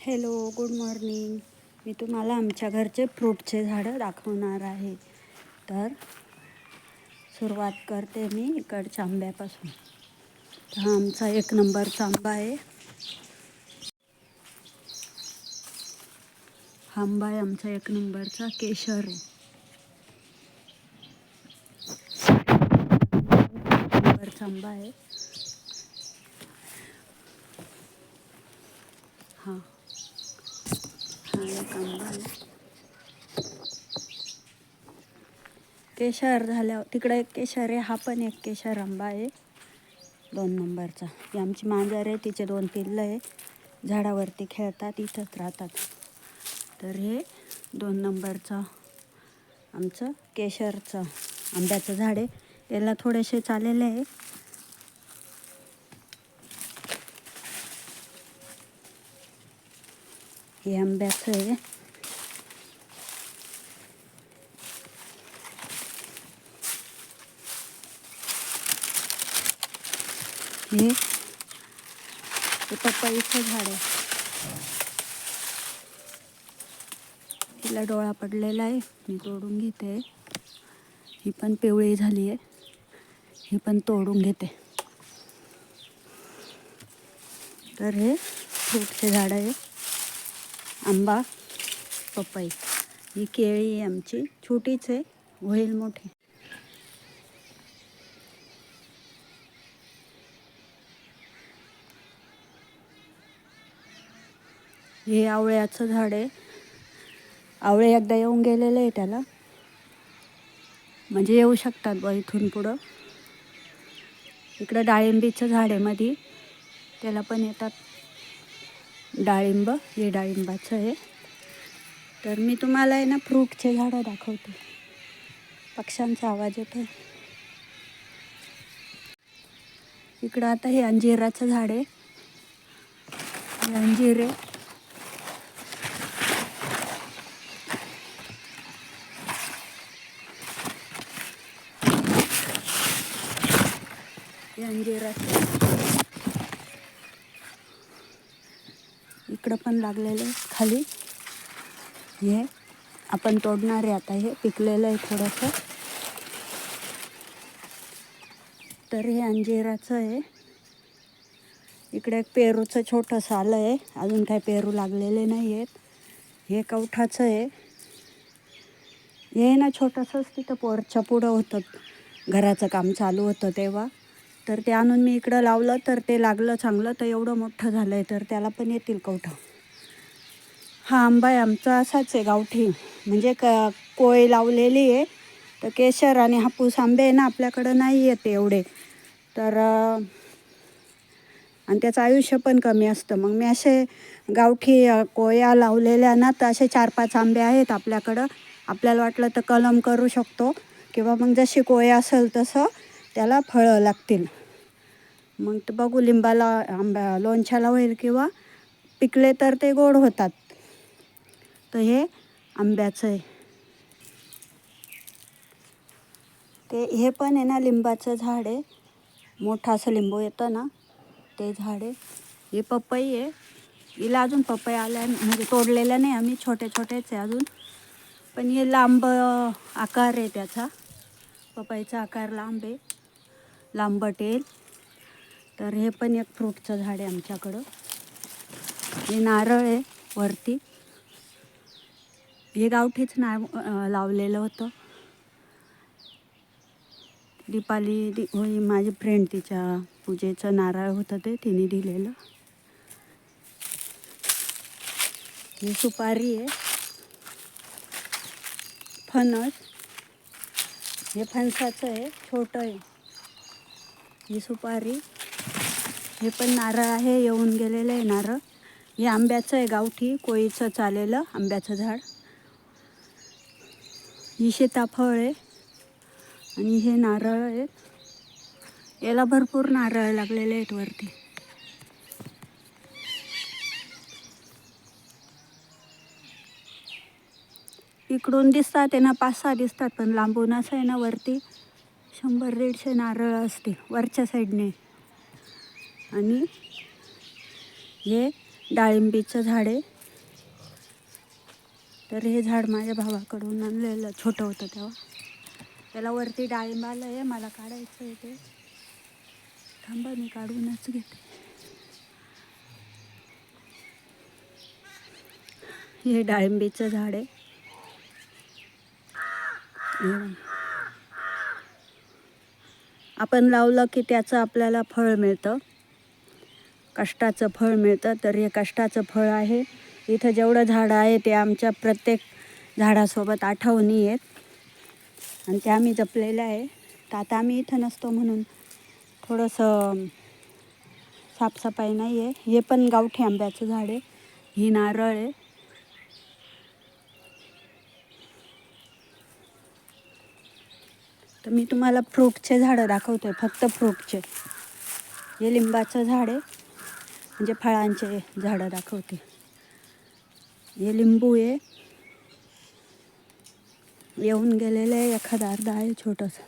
Hello good morning मी तुम्हाला आमच्या घरचे फ्रूटचे झाडं दाखवणार आहे. तर सुरुवात करते मी इकडच्या आंब्यापासून. हा आमचा एक नंबरचा आंबा आहे. हा आंबा आहे आमचा एक नंबरचा केशर. आहे नंबरचा आंबा आहे. हां. हा काम झालं. केशर झाल्यावर तिकडे एक केशर आहे हा पण एक केशर आंबा आहे. दोन नंबरचा. ही आमची मांजर आहे तिचे दोन पिल्लं आहे. झाडावरती खेळतात इथंच राहतात. तर हे दोन नंबरचं आमचं केशरचं आंब्याचं झाड आहे. याला थोडेसे चाललेले आहे. हे आंब्याचं आहे हे हे पपईचं झाड आहे तिला डोळा पडलेला आहे. मी तोडून घेते. ही पण पिवळी झाली आहे. ही पण तोडून घेते. तर हे फ्रूटचे झाड आहे. आंबा पपई. ही केळी आहे आमची. छोटीच आहे होईल मोठी. हे आवळ्याचं झाड आहे. आवळे एकदा येऊन गेलेलं आहे त्याला. म्हणजे येऊ शकतात बा इथून पुढं. इकडं डाळिंबीचं झाड आहे मधी. त्याला पण येतात. डाळिंब हे डाळिंबाचं आहे. तर मी तुम्हाला आहे ना फ्रूटचे झाडं दाखवते. पक्ष्यांचा आवाज येतो इकडं आता हे अंजिराचं झाड आहे. हे अंजीर आहे. अंजिराचं इकडं पण लागलेलं आहे खाली. हे आपण तोडणार आहे आता हे पिकलेलं आहे थोडंसं. तर हे अंजिराचं आहे. इकडे एक पेरूचं छोटंसं आलं आहे. अजून काही पेरू लागलेले नाही आहेत. हे कवठाचं आहे. हे ना छोटंसंच तिथं पोरच्या पुढं होतं. घराचं काम चालू होतं तेव्हा. तर ते आणून मी इकडं लावलं तर ते लागलं चांगलं तर एवढं मोठं झालं आहे तर त्याला पण येतील कवठं. हा आंबा आहे आमचा असाच आहे गावठी. म्हणजे क कोय लावलेली आहे तर केशर आणि हापूस आंबे आहे ना आपल्याकडं नाही येत एवढे. तर आणि त्याचं आयुष्य पण कमी असतं. मग मी असे गावठी कोया लावलेल्या ना तर असे चार पाच आंबे आहेत आपल्याकडं. आपल्याला वाटलं तर कलम करू शकतो किंवा मग जशी कोया असेल तसं त्याला फळं लागतील. मग ते बघू लिंबाला आंब्या लोणच्याला होईल किंवा पिकले तर ते गोड होतात. तर हे आंब्याचं आहे. ते हे पण आहे ना लिंबाचं झाड आहे. मोठं असं लिंबू येतं ना ते झाड आहे. हे पपई आहे. हिला अजून पपई आल्या म्हणजे तोडलेल्या नाही आम्ही छोटे छोटेच आहे अजून. पण हे लांब आकार आहे त्याचा. पपईचा आकार लांब आहे. लांबट येईल. तर हे पण एक फ्रूटचं झाड आहे आमच्याकडं. हे नारळ आहे वरती. हे गावठीच ना लावलेलं होतं. दीपाली होई माझी फ्रेंड तिच्या पूजेचं नारळ होतं ते तिने दिलेलं. ही सुपारी आहे. फणस. हे फणसाचं आहे छोटं आहे. ही सुपारी. हे पण नारळ आहे येऊन गेलेलं आहे नारळ. हे आंब्याचं आहे गावठी कोळीचं चालेलं आंब्याचं झाड. ही सीताफळ आहे आणि हे नारळ आहेत याला भरपूर नारळ लागलेले आहेत वरती. इकडून दिसतात आहे ना पाच सहा दिसतात पण लांबून असं आहे ना वरती. शंभर दीडशे नारळ असतील वरच्या साईडने. आणि हे डाळिंबीचं झाड आहे. तर हे झाड माझ्या भावाकडून आणलेलं छोटं होतं तेव्हा. त्याला वरती डाळिंब आलं आहे मला काढायचं आहे ते. थांबा मी काढूनच घेते. हे डाळिंबीचं झाड आहे. आपण लावलं की त्याचं आपल्याला फळ मिळतं. कष्टाचं फळ मिळतं तर हे कष्टाचं फळ आहे. इथं जेवढं झाडं आहे ते आमच्या प्रत्येक झाडासोबत आठवणी आहेत. आणि ते आम्ही जपलेलं आहे. तर आता आम्ही इथं नसतो म्हणून थोडंसं साफसफाई नाही आहे. हे पण गावठी आंब्याचं झाड आहे. ही नारळ आहे. तर मी तुम्हाला फ्रूटचे झाडं दाखवतोय. फक्त फ्रूटचे. हे लिंबाचं झाड आहे. म्हणजे फळांचे झाडं दाखवते. हे लिंबू आहे. येऊन गेलेलं आहे एखादा अर्धा आहे छोटंसं.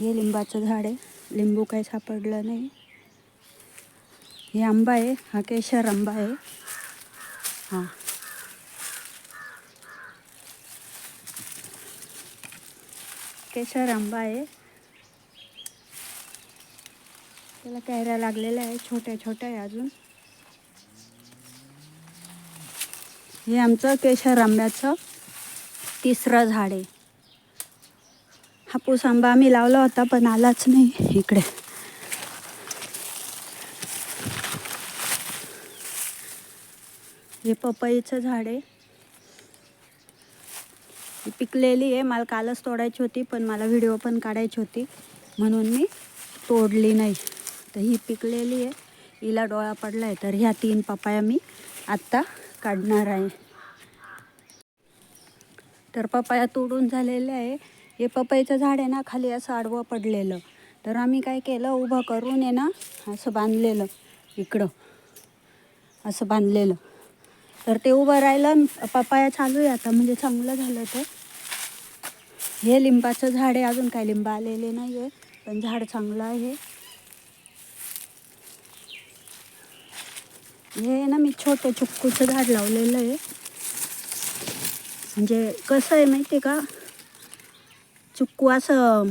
हे लिंबाचं झाड आहे. लिंबू काही सापडलं नाही. हे आंबा आहे. हा केशर आंबा आहे. हां. केशर आंबा आहे. त्याला कैऱ्या लागलेल्या आहे छोट्या छोट्या आहे अजून. हे आमचं केशर आंब्याचं तिसरं झाड आहे. हापूस आंबा आम्ही लावला होता पण आलाच नाही इकडे. हे पपईचं झाड आहे. पिकलेली आहे मला कालच तोडायची होती पण मला व्हिडिओ पण काढायची होती म्हणून मी तोडली नाही. तर ही पिकलेली आहे. हिला डोळा पडला आहे तर ह्या तीन पपाया मी आत्ता काढणार आहे. तर पपाया तोडून झालेले आहे. हे पपईचं झाड आहे ना खाली असं आडवं पडलेलं. तर आम्ही काय केलं उभं करून आहे ना असं बांधलेलं इकडं. असं बांधलेलं. तर ते उभं राहिलं पपाया चालू आहे आता म्हणजे चांगलं झालं ते. हे लिंबाचं झाड आहे अजून काय लिंब आलेले नाही आहे पण झाड चांगलं आहे. हे ना मी छोटे चुक्कूचं झाड लावलेलं आहे. म्हणजे कसं आहे माहिती आहे का? चुक्कू असं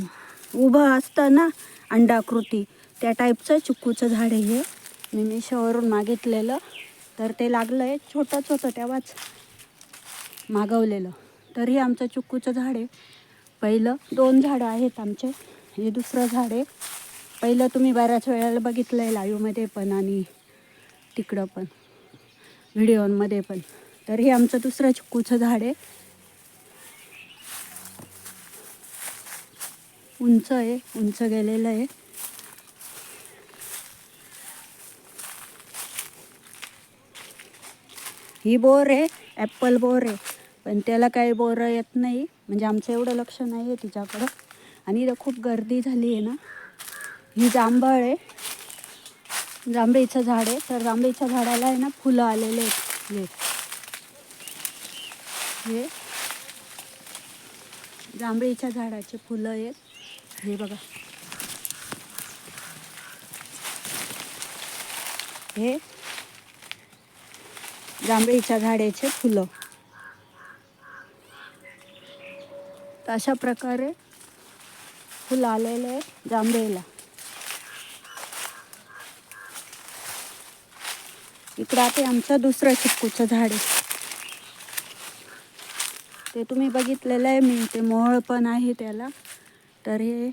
उभं असतं ना अंडाकृती. त्या टाईपचं चुक्कूचं झाड आहे हे. मी मिशोवरून मागितलेलं. तर ते लागलं आहे छोटंच होतं तेव्हाच मागवलेलं. तरी आमचं चुक्कूचं झाड आहे. पहिलं दोन झाडं आहेत आमचे. हे दुसरं झाड आहे. पहिलं तुम्ही बऱ्याच वेळेला बघितलं आहे लाईव्हमध्ये पण आणि तिकडं पण. व्हिडिओमध्ये पण. तर हे आमचं दुसरं चिक्कूचं झाड आहे. उंच आहे उंच गेलेलं आहे. ही बोर आहे ॲपल बोर आहे. पण त्याला काही बोर येत नाही. म्हणजे आमचं एवढं लक्ष नाही आहे तिच्याकडं. आणि इथं खूप गर्दी झाली आहे ना. ही जांभळ आहे. जांभळीचं झाड आहे. तर जांभळीच्या झाडाला आहे ना फुलं आलेले आहेत. हे. हे. जांभळीच्या झाडाचे फुलं आहेत. हे बघा. हे. जांभळीच्या झाडाचे फुलं. तर अशा प्रकारे फुलं आलेले आहे जांभळीला. इकडं आता आमचं दुसरं चिक्कूचं झाड आहे. ते तुम्ही बघितलेलं आहे मी ते मोहळ पण आहे त्याला. तर हे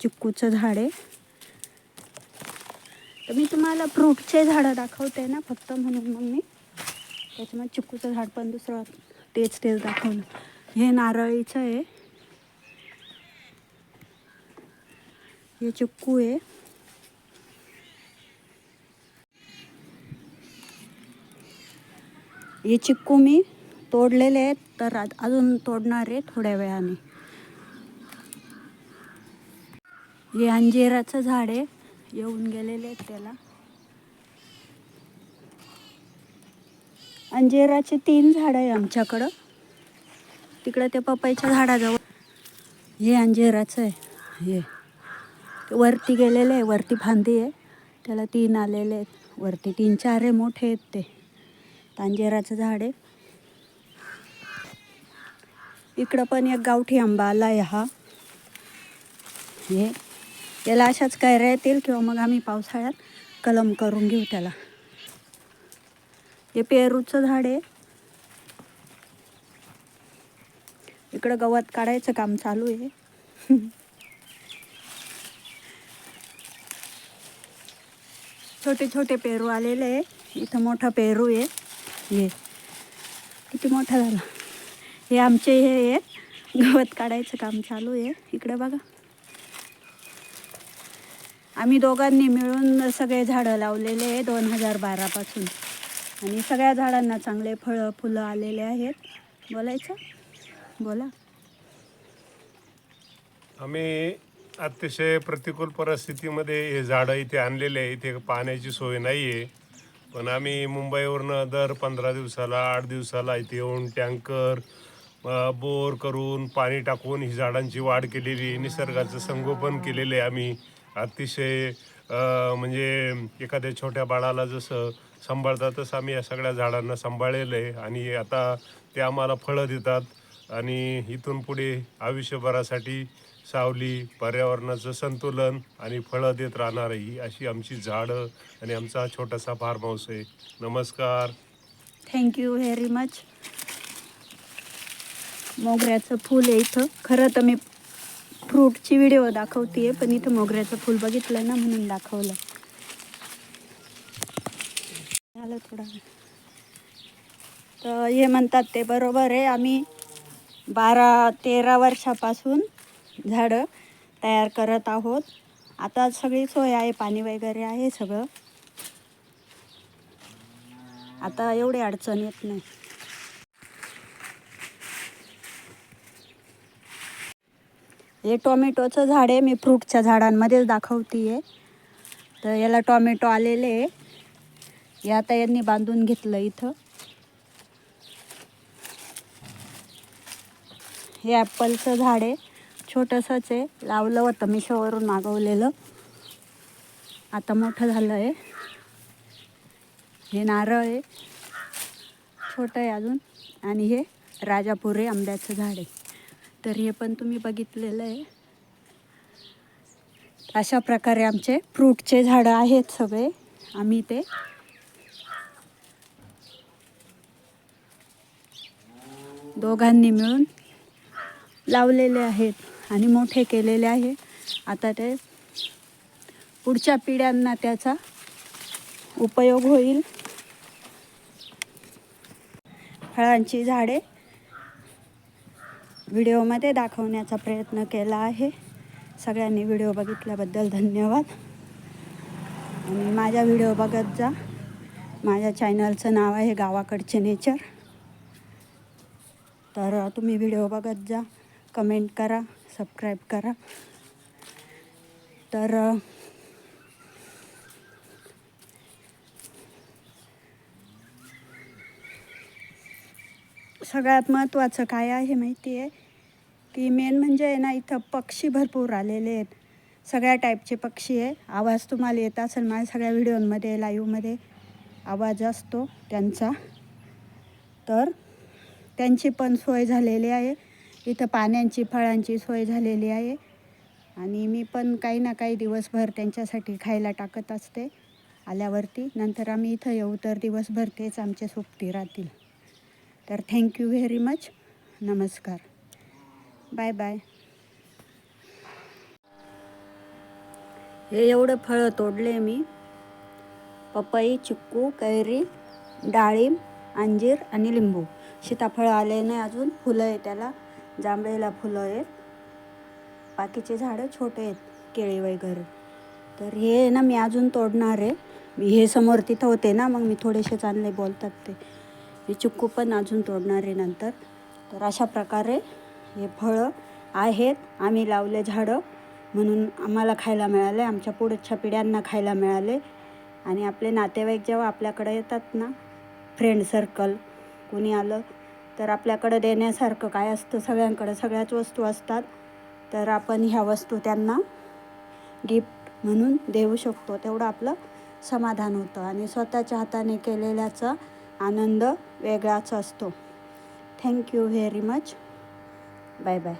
चिक्कूचं झाड आहे. तर मी तुम्हाला फ्रूटचे झाडं दाखवते ना फक्त म्हणून मग मी. त्याच्यामुळे चिक्कूचं झाड पण दुसरं तेच तेच दाखवलं. हे नारळीचं आहे. हे चिक्कू आहे. हे चिक्कू मी तोडलेले आहेत तर अजून तोडणार आहे थोड्या वेळाने. हे अंजिराचं झाड आहे येऊन गेलेले आहेत त्याला. अंजिराचे तीन झाड आहे आमच्याकडं. तिकडं त्या पपईच्या झाडाजवळ. हे अंजिराचं आहे हे. वरती गेलेलं आहे वरती फांदी आहे. त्याला तीन आलेले आहेत. वरती तीन चार आहे मोठे आहेत ते. तांजेराचं झाड आहे. इकडं पण एक गावठी आंबा आला आहे हा. हे त्याला अशाच कैऱ्या येतील किंवा मग आम्ही पावसाळ्यात कलम करून घेऊ त्याला. हे पेरूचं झाड आहे. इकडं गवत काढायचं काम चालू आहे. छोटे छोटे पेरू आलेले आहे. इथं मोठा पेरू आहे. हे किती मोठा झाला. हे आमचे हे आहे गवत काढायचं काम चालू आहे. इकडे बघा. आम्ही दोघांनी मिळून सगळे झाडं लावलेले आहे दोन हजार बारापासून आणि सगळ्या झाडांना चांगले फळं फुलं आलेले आहेत. बोलायचं? बोला. आम्ही अतिशय प्रतिकूल परिस्थितीमध्ये हे झाडं इथे आणलेले आहे. इथे पाण्याची सोय नाही आहे पण आम्ही मुंबईवरनं दर पंधरा दिवसाला आठ दिवसाला इथे येऊन टँकर बोर करून पाणी टाकून ही झाडांची वाढ केलेली निसर्गाचं संगोपन केलेलं आहे आम्ही. अतिशय म्हणजे एखाद्या छोट्या बाळाला जसं सांभाळतात तसं आम्ही या सगळ्या झाडांना सांभाळलेलं आहे. आणि आता ते आम्हाला फळं देतात. आणि इथून पुढे आयुष्यभरासाठी सावली पर्यावरणाचं संतुलन आणि फळं देत राहणार ही अशी आमची झाडं आणि आमचा छोटासा फार्म हाऊस आहे. नमस्कार. थँक्यू व्हेरी मच मोगऱ्याचं फूल आहे इथं. खरं तर मी फ्रूटची व्हिडिओ दाखवते पण इथं मोगऱ्याचं फूल बघितलं ना म्हणून दाखवलं. झालं थोडा. तर हे म्हणतात ते बरोबर आहे. आम्ही बारा तेरा वर्षापासून झाडं तयार करत आहोत. आता सगळी सोय आहे पाणी वगैरे आहे सगळं. आता एवढी अडचण येत नाही. हे टोमॅटोचं झाड आहे मी फ्रूटच्या झाडांमध्येच दाखवते आहे तर याला टोमॅटो आलेले आहे. हे आता यांनी बांधून घेतलं इथं. हे ॲपलचं झाड आहे. छोटंसंच आहे. लावलं होतं मिशोवरून मागवलेलं. आता मोठं झालं आहे. हे नारळ आहे. छोटं आहे अजून. आणि हे राजापुरी आंब्याचं झाड आहे. तर हे पण तुम्ही बघितलेलं आहे. अशा प्रकारे आमचे फ्रूटचे झाडं आहेत सगळे. आम्ही ते दोघांनी मिळून लावलेले आहेत आणि मोठे केलेले आहे. आता ते पुढच्या पिढ्यांना त्याचा उपयोग होईल. फळांची झाडे व्हिडिओमध्ये दाखवण्याचा प्रयत्न केला आहे. सगळ्यांनी व्हिडिओ बघितल्याबद्दल धन्यवाद. आणि माझा व्हिडिओ बघत जा. माझ्या चॅनलचं नाव आहे गावाकडचे नेचर. तर तुम्ही व्हिडिओ बघत जा. कमेंट करा सबस्क्राईब करा. तर सगळ्यात महत्त्वाचं काय आहे माहिती आहे? की मेन म्हणजे आहे ना इथं पक्षी भरपूर आलेले आहेत. सगळ्या टाईपचे पक्षी आहे. आवाज तुम्हाला येत असेल माझ्या सगळ्या व्हिडिओमध्ये लाईव्हमध्ये आवाज असतो त्यांचा. तर त्यांची पण सोय झालेली आहे. इथं पाण्याची फळांची सोय झालेली आहे. आणि मी पण काही ना काही दिवसभर त्यांच्यासाठी खायला टाकत असते आल्यावरती. नंतर आम्ही इथं येऊ तर दिवसभर तेच आमचे सोबती राहतील. तर थँक्यू व्हेरी मच नमस्कार. बाय बाय हे एवढं फळं तोडले मी. पपई चिक्कू कैरी डाळिंब अंजीर आणि लिंबू. सीताफळं आले नाही अजून फुलं आहे त्याला. जांभळेला फुलं आहेत. बाकीचे झाडं छोटे आहेत केळी वगैरे. तर हे ना मी अजून तोडणार आहे. मी हे समोर तिथं होते ना मग मी थोडेसे आणले बोलतात ते. हे चिक्कू पण अजून तोडणार आहे नंतर. तर अशा प्रकारे हे फळं आहेत. आम्ही लावले झाडं. म्हणून आम्हाला खायला मिळाले आमच्या पुढच्या पिढ्यांना खायला मिळाले आणि आपले नातेवाईक जेव्हा आपल्याकडे येतात ना फ्रेंड सर्कल कोणी आलं तर आपल्याकडं देण्यासारखं काय असतं? सगळ्यांकडं सगळ्याच वस्तू असतात. तर आपण ह्या वस्तू त्यांना गिफ्ट म्हणून देऊ शकतो. तेवढं आपलं समाधान होतं आणि स्वतःच्या हाताने केलेल्याचा आनंद वेगळाच असतो. Thank you very much bye bye